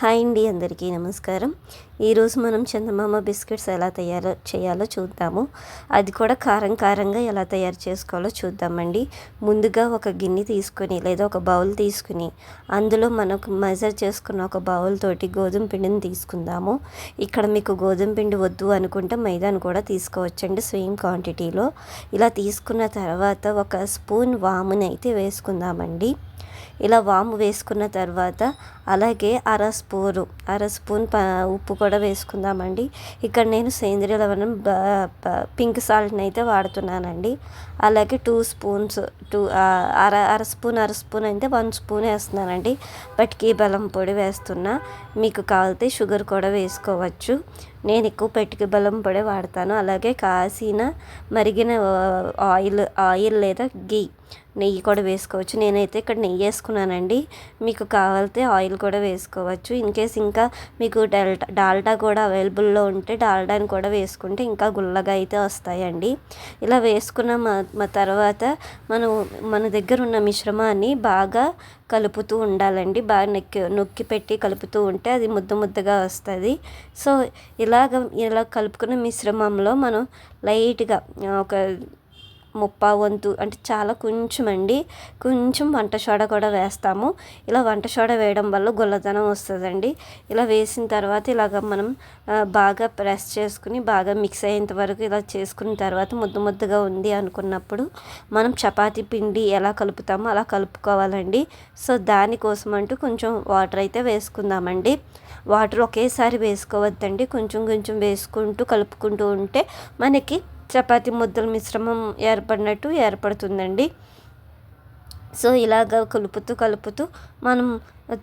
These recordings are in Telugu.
హాయ్ అండి అందరికీ నమస్కారం. ఈరోజు మనం చందమామ బిస్కెట్స్ ఎలా తయారు చేయాలో చూద్దాము. అది కూడా కారం కారంగా ఎలా తయారు చేసుకోవాలో చూద్దామండి. ముందుగా ఒక గిన్నె తీసుకొని లేదా ఒక బౌల్ తీసుకుని అందులో మనకు మెజర్ చేసుకున్న ఒక బౌల్ తోటి గోధుమ పిండిని తీసుకుందాము. ఇక్కడ మీకు గోధుమ పిండి వద్దు అనుకుంటే మైదాను కూడా తీసుకోవచ్చండి సేమ్ క్వాంటిటీలో ఇలా తీసుకున్న తర్వాత ఒక స్పూన్ వామునైతే వేసుకుందామండి. ఇలా వాము వేసుకున్న తర్వాత అలాగే అర స్పూను అర స్పూన్ ప ఉప్పు కూడా వేసుకుందామండి. ఇక్కడ నేను సేంద్రియ లవణం పింక్ సాల్ట్ని అయితే వాడుతున్నానండి. అలాగే టూ స్పూన్స్ టూ అర అర స్పూన్ అర స్పూన్ అయితే వన్ స్పూన్ వేస్తున్నానండి. పటికి బెల్లం పొడి వేస్తున్నా. మీకు కావాలితే షుగర్ కూడా వేసుకోవచ్చు. నేను ఎక్కువ పెట్టుకు బెల్లం పొడి వాడతాను. అలాగే కాసిన మరిగిన ఆయిల్ ఆయిల్ లేదా గీ నెయ్యి కూడా వేసుకోవచ్చు. నేనైతే ఇక్కడ నెయ్యి వేసుకున్నానండి. మీకు కావాలితే ఆయిల్ కూడా వేసుకోవచ్చు. ఇన్ కేస్ ఇంకా మీకు డెల్టా డాల్డా కూడా అవైలబుల్లో ఉంటే డాల్డాని కూడా వేసుకుంటే ఇంకా గుల్లగా అయితే వస్తాయండి. ఇలా వేసుకున్న మా తర్వాత మనం మన దగ్గర ఉన్న మిశ్రమాన్ని బాగా కలుపుతూ ఉండాలండి. బాగా నొక్కి నొక్కి పెట్టి కలుపుతూ ఉంటే అది ముద్ద ముద్దగా వస్తుంది. సో ఇలాగ ఇలా కలుపుకున్న మిశ్రమంలో మనం లైట్గా ఒక ముప్పా వంతు అంటే చాలా కొంచెం అండి కొంచెం వంట సోడా కూడా వేస్తాము. ఇలా వంట సోడా వేయడం వల్ల గుల్లదనం వస్తుందండి. ఇలా వేసిన తర్వాత ఇలాగ మనం బాగా ప్రెస్ చేసుకుని బాగా మిక్స్ అయ్యేంత వరకు ఇలా చేసుకున్న తర్వాత ముద్ద ముద్దగా ఉంది అనుకున్నప్పుడు మనం చపాతీ పిండి ఎలా కలుపుతామో అలా కలుపుకోవాలండి. సో దానికోసం అంటూ కొంచెం వాటర్ అయితే వేసుకుందామండి. వాటర్ ఒకేసారి వేసుకోవద్దండి. కొంచెం కొంచెం వేసుకుంటూ కలుపుకుంటూ ఉంటే మనకి చపాతి ముద్దల మిశ్రమం ఏర్పడినట్టు ఏర్పడుతుందండి. సో ఇలాగ కలుపుతూ కలుపుతూ మనం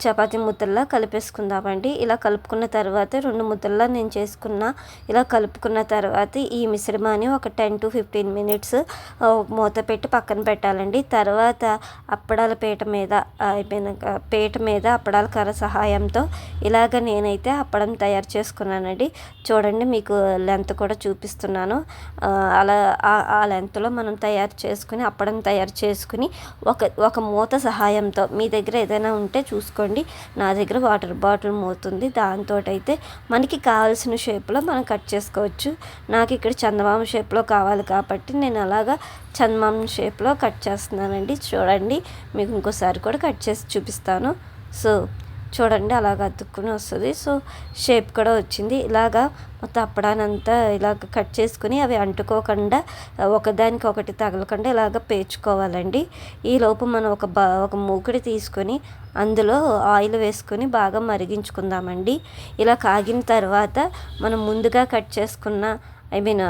చపాతి ముద్దల్లా కలిపేసుకుందామండి. ఇలా కలుపుకున్న తర్వాత రెండు ముద్దల్లా నేను చేసుకున్న. ఇలా కలుపుకున్న తర్వాత ఈ మిశ్రమాన్ని ఒక టెన్ టు ఫిఫ్టీన్ మినిట్స్ మూత పెట్టి పక్కన పెట్టాలండి. తర్వాత అప్పడాల పీట మీద అయిపోయిన పీట మీద అప్పడాల కర్ర సహాయంతో ఇలాగ నేనైతే అప్పడం తయారు చేసుకున్నానండి. చూడండి మీకు లెంత్ కూడా చూపిస్తున్నాను. అలా ఆ లెంత్లో మనం తయారు చేసుకుని అప్పడం తయారు చేసుకుని ఒక ఒక మూత సహాయంతో మీ దగ్గర ఏదైనా ఉంటే చూసుకోండి. నా దగ్గర వాటర్ బాటిల్ మోతుంది. దాంతో అయితే మనకి కావాల్సిన షేప్లో మనం కట్ చేసుకోవచ్చు. నాకు ఇక్కడ చందమామ షేప్లో కావాలి కాబట్టి నేను అలాగా చందమామ షేప్లో కట్ చేస్తున్నానండి. చూడండి మీకు ఇంకోసారి కూడా కట్ చేసి చూపిస్తాను. సో చూడండి అలాగ అతుక్కుని వస్తుంది. సో షేప్ కూడా వచ్చింది. ఇలాగా మొత్తం అప్పడానంతా ఇలాగ కట్ చేసుకుని అవి అంటుకోకుండా ఒకదానికి ఒకటి తగలకుండా ఇలాగ పేర్చుకోవాలండి. ఈ లోపు మనం ఒక బా ఒక మూకుడి తీసుకొని అందులో ఆయిల్ వేసుకొని బాగా మరిగించుకుందామండి. ఇలా కాగిన తర్వాత మనం ముందుగా కట్ చేసుకున్న ఐ మీన్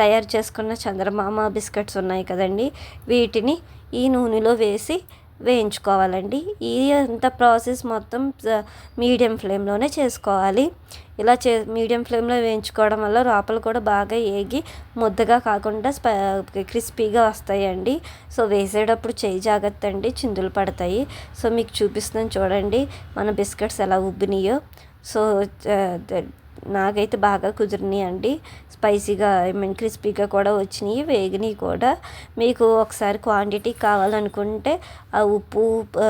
తయారు చేసుకున్న చంద్రమామ బిస్కెట్స్ ఉన్నాయి కదండి. వీటిని ఈ నూనెలో వేసి వేయించుకోవాలండి. ఈ అంత ప్రాసెస్ మొత్తం మీడియం ఫ్లేమ్లోనే చేసుకోవాలి. ఇలా చే మీడియం ఫ్లేమ్లో వేయించుకోవడం వల్ల లోపల కూడా బాగా ఏగి ముద్దగా కాకుండా క్రిస్పీగా వస్తాయండి. సో వేసేటప్పుడు చేయి జాగ్రత్త అండి చిందులు పడతాయి. సో మీకు చూపిస్తున్నాను చూడండి మన బిస్కెట్స్ ఎలా ఉబ్బినాయో. సో నాకైతే బాగా కుదిరినాయి అండి. స్పైసీగా ఐ మీన్ క్రిస్పీగా కూడా వచ్చినాయి వేగినాయి కూడా. మీకు ఒకసారి క్వాంటిటీ కావాలనుకుంటే ఆ ఉప్పు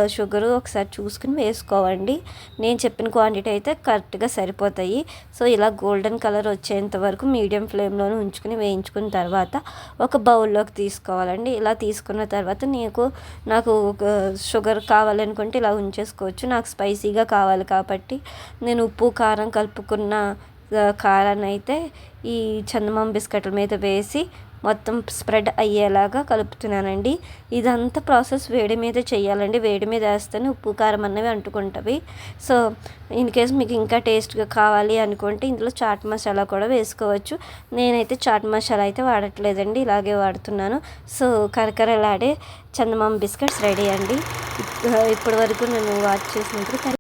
షుగర్ ఒకసారి చూసుకుని వేసుకోవండి. నేను చెప్పిన క్వాంటిటీ అయితే కరెక్ట్గా సరిపోతాయి. సో ఇలా గోల్డెన్ కలర్ వచ్చేంత వరకు మీడియం ఫ్లేమ్లోనే ఉంచుకుని వేయించుకున్న తర్వాత ఒక బౌల్లోకి తీసుకోవాలండి. ఇలా తీసుకున్న తర్వాత నీకు నాకు షుగర్ కావాలనుకుంటే ఇలా ఉంచేసుకోవచ్చు. నాకు స్పైసీగా కావాలి కాబట్టి నేను ఉప్పు కారం కలుపుకున్న కారాన్ని అయితే ఈ చందమామ బిస్కెట్ల మీద వేసి మొత్తం స్ప్రెడ్ అయ్యేలాగా కలుపుతున్నానండి. ఇదంతా ప్రాసెస్ వేడి మీద చేయాలండి. వేడి మీద వేస్తేనే ఉప్పు కారం అన్నవి అంటుకుంటవి. సో ఇన్ కేస్ మీకు ఇంకా టేస్ట్గా కావాలి అనుకుంటే ఇందులో చాట్ మసాలా కూడా వేసుకోవచ్చు. నేనైతే చాట్ మసాలా అయితే వాడట్లేదండి ఇలాగే వాడుతున్నాను. సో కరకరలాడే చందమామ బిస్కెట్స్ రెడీ అండి. ఇప్పటి వరకు నేను వాచ్ చేసినప్పుడు